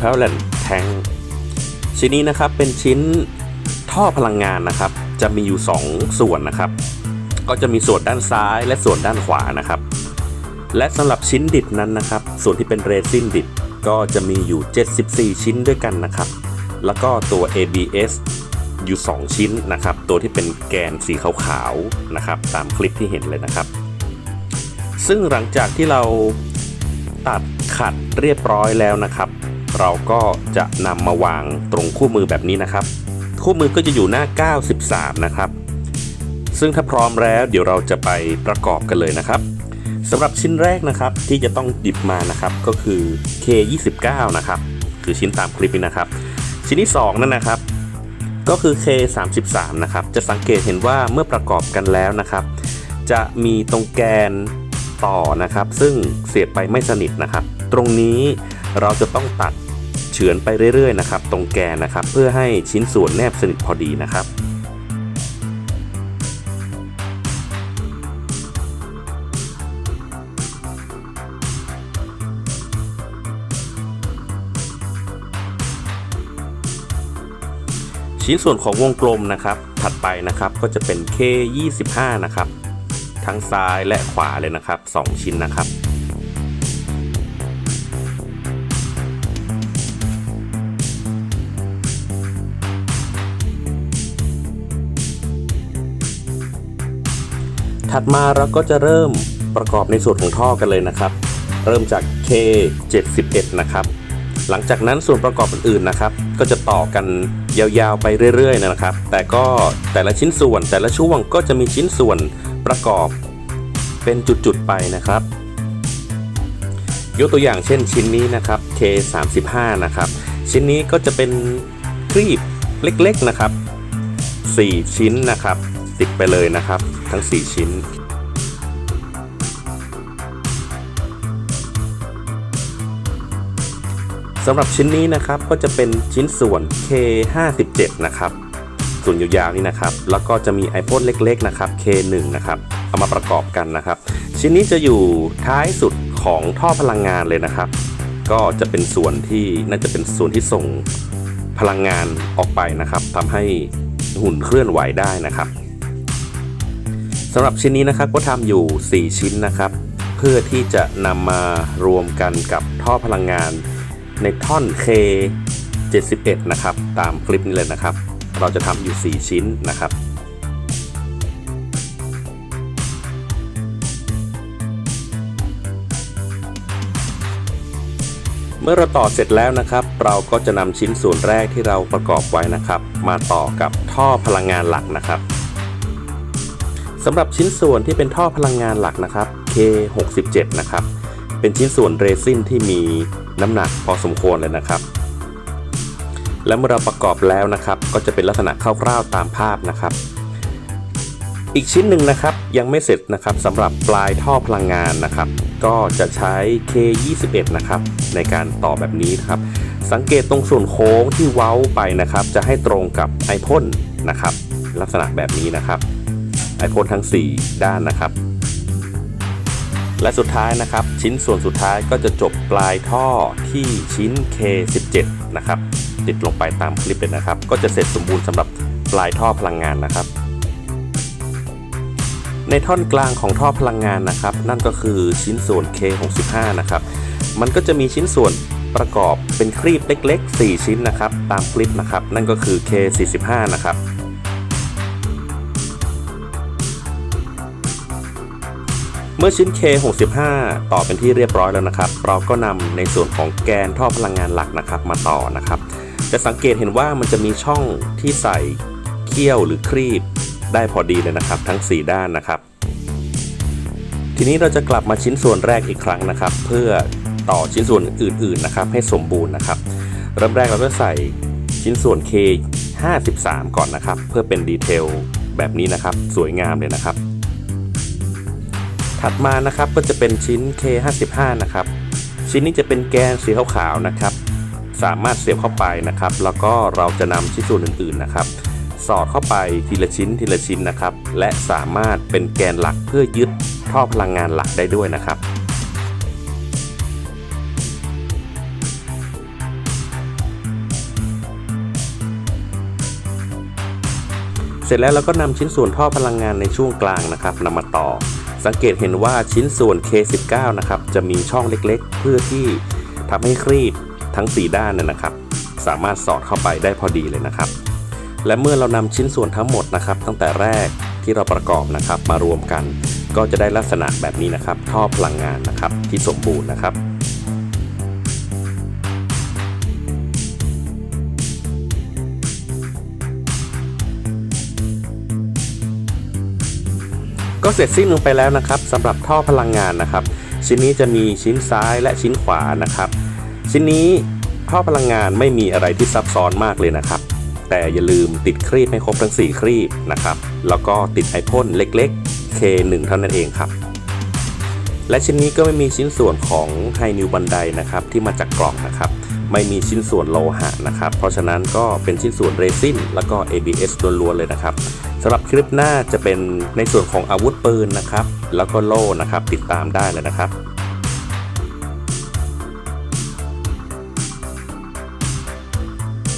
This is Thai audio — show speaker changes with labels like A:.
A: propellant tank ชิ้นนี้นะครับเป็นชิ้นท่อพลังงานนะครับ จะมีอยู่ 2 ส่วนนะครับ ก็จะมีส่วนด้านซ้ายและส่วนด้านขวานะครับ และสำหรับชิ้นดิบนั้นนะครับ ส่วนที่เป็นเรซินดิบก็จะมีอยู่ 74 ชิ้นด้วยกันนะครับ แล้วก็ตัว ABS อยู่ 2 ชิ้นนะครับ ตัวที่เป็นแกนสีขาวๆนะครับ ตามคลิปที่เห็นเลยนะครับ ซึ่งหลังจากที่เราตัดขัดเรียบร้อยแล้วนะครับ เราก็จะนำมาวางตรงคู่มือแบบนี้นะครับ คู่มือก็จะอยู่หน้า 93 นะครับ ซึ่งถ้าพร้อมแล้วเดี๋ยวเราจะไปประกอบกันเลยนะครับสำหรับชิ้นแรกนะครับที่จะต้องหยิบมานะครับก็คือ K29 นะครับคือชิ้นตามคลิปนี้นะครับ ชิ้นที่ 2 นั่นนะครับ ก็คือ K33 นะครับ จะสังเกตเห็นว่าเมื่อประกอบกันแล้วนะครับ จะมีตรงแกนต่อนะครับ ซึ่งเสียบไปไม่สนิทนะครับ ตรงนี้เราจะต้องตัด ฉือนไปเรื่อยๆนะครับตรงแกนนะครับ เพื่อให้ชิ้นส่วนแนบสนิทพอดีนะครับชิ้นส่วนของวงกลมนะครับ ถัดไปนะครับก็จะเป็น K25 นะครับ ทั้งซ้ายและขวาเลยนะครับ 2 ชิ้นนะครับ ถัดมาเราก็จะเริ่มประกอบในส่วนของท่อกันเลยนะครับ เริ่มจาก K71 นะครับ หลังจากนั้นส่วนประกอบอื่นๆนะครับ ก็จะต่อกันยาวๆไปเรื่อยๆนะครับ แต่ก็แต่ละชิ้นส่วนแต่ละช่วงก็จะมีชิ้นส่วนประกอบเป็นจุดๆไปนะครับ ยกตัวอย่างเช่นชิ้นนี้นะครับ K35 นะครับ ชิ้นนี้ก็จะเป็นครีบเล็กๆนะครับ 4 ชิ้นนะครับ ติดไปเลยนะครับ ทั้ง 4 ชิ้นสำหรับชิ้นนี้นะครับก็จะเป็นชิ้นส่วน K57 นะครับ ส่วนยาวๆนี่นะครับ แล้วก็จะมีไอพ่นเล็กๆนะครับ K1 นะครับเอามาประกอบกันนะครับ ชิ้นนี้จะอยู่ท้ายสุดของท่อพลังงานเลยนะครับ ก็จะเป็นส่วนที่น่าจะเป็นส่วนที่ส่งพลังงานออกไปนะครับทำให้หุ่นเคลื่อนไหวได้นะครับ สำหรับชิ้นนี้นะครับก็ทำอยู่ 4 ชิ้นนะครับ เพื่อที่จะนำมารวมกันกับท่อพลังงานในท่อน K 71 นะครับ ตามคลิปนี้เลยนะครับ เราจะทำอยู่ 4 ชิ้นนะครับเมื่อเราต่อเสร็จแล้วนะครับ เราก็จะนำชิ้นส่วนแรกที่เราประกอบไว้นะครับ มาต่อกับท่อพลังงานหลักนะครับ สำหรับชิ้นส่วนที่เป็นท่อพลังงานหลักนะครับ K67 นะครับ เป็นชิ้นส่วนเรซินที่มีน้ำหนักพอสมควรเลยนะครับ และเมื่อเราประกอบแล้วนะครับ ก็จะเป็นลักษณะคร่าวๆตามภาพนะครับ อีกชิ้นหนึ่งนะครับยังไม่เสร็จนะครับสำหรับปลายท่อพลังงานนะครับ ก็จะใช้ K21 นะครับในการต่อแบบนี้นะครับ สังเกตตรงส่วนโค้งที่เว้าไปนะครับ จะให้ตรงกับไอพ่นนะครับ ลักษณะแบบนี้นะครับ ไอพ่นทั้ง 4 ด้านนะครับ และสุดท้ายนะครับ ชิ้นส่วนสุดท้ายก็จะจบปลายท่อที่ชิ้น K17 นะครับ ติดลงไปตามคลิปเลยนะครับ ก็จะเสร็จสมบูรณ์สำหรับปลายท่อพลังงานนะครับ ในท่อนกลางของท่อพลังงานนะครับ นั่นก็คือชิ้นส่วน K65 นะครับ มันก็จะมีชิ้นส่วนประกอบเป็นครีบเล็ก ๆ 4 ชิ้นนะครับ ตามคลิปนะครับ นั่นก็คือ K45 นะครับ เมื่อชิ้น K65 ต่อเป็นที่เรียบร้อยแล้วนะครับ เราก็นำในส่วนของแกนท่อพลังงานหลักนะครับมาต่อนะครับ จะสังเกตเห็นว่ามันจะมีช่องที่ใส่เขี้ยวหรือครีบได้พอดีเลยนะครับ ทั้ง 4 ด้านนะครับ ทีนี้เราจะกลับมาชิ้นส่วนแรกอีกครั้งนะครับ เพื่อต่อชิ้นส่วนอื่นๆนะครับ ให้สมบูรณ์นะครับเริ่มแรกเราก็ใส่ชิ้นส่วน K 53 ก่อนนะครับ เพื่อเป็นดีเทลแบบนี้นะครับ สวยงามเลยนะครับ ถัดมานะครับก็จะเป็นชิ้น K55 นะครับ ชิ้นนี้จะเป็นแกนสีขาวๆนะครับ สามารถเสียบเข้าไปนะครับ แล้วก็เราจะนำชิ้นส่วนอื่นๆนะครับ สอดเข้าไปทีละชิ้นทีละชิ้นนะครับ และสามารถเป็นแกนหลักเพื่อยึดท่อพลังงานหลักได้ด้วยนะครับเสร็จแล้วเราก็นำชิ้นส่วนท่อพลังงานในช่วงกลางนะครับนำมาต่อ สังเกตเห็นว่าชิ้นส่วน K19 นะครับจะมีช่องเล็กๆ เพื่อที่ทำให้ครีบทั้ง 4 ด้านเนยนะครับ สามารถสอดเข้าไปได้พอดีเลยนะครับ และเมื่อเรานำชิ้นส่วนทั้งหมดนะครับ ตั้งแต่แรกที่เราประกอบนะครับมารวมกัน ก็จะได้ลักษณะแบบนี้นะครับ ท่อพลังงานนะครับที่สมบูรณ์นะครับ ก็เสร็จสิ้นลงไปแล้วนะครับสำหรับท่อพลังงานนะครับ ชิ้นนี้จะมีชิ้นซ้ายและชิ้นขวานะครับ ชิ้นนี้ท่อพลังงานไม่มีอะไรที่ซับซ้อนมากเลยนะครับ แต่อย่าลืมติดครีบให้ครบทั้ง 4 ครีบนะครับ แล้วก็ติดไอพ่นเล็กๆ K1 เท่านั้นเองครับ และชิ้นนี้ก็ไม่มีชิ้นส่วนของไฮนิวบันไดนะครับที่มาจากกล่องนะครับ ไม่มีชิ้นส่วนโลหะนะครับ เพราะฉะนั้นก็เป็นชิ้นส่วนเรซินแล้วก็ ABS ล้วนๆเลยนะครับสำหรับคลิปหน้าจะเป็นในส่วนของอาวุธปืนนะครับ แล้วก็โล่นะครับ ติดตามได้เลยนะครับ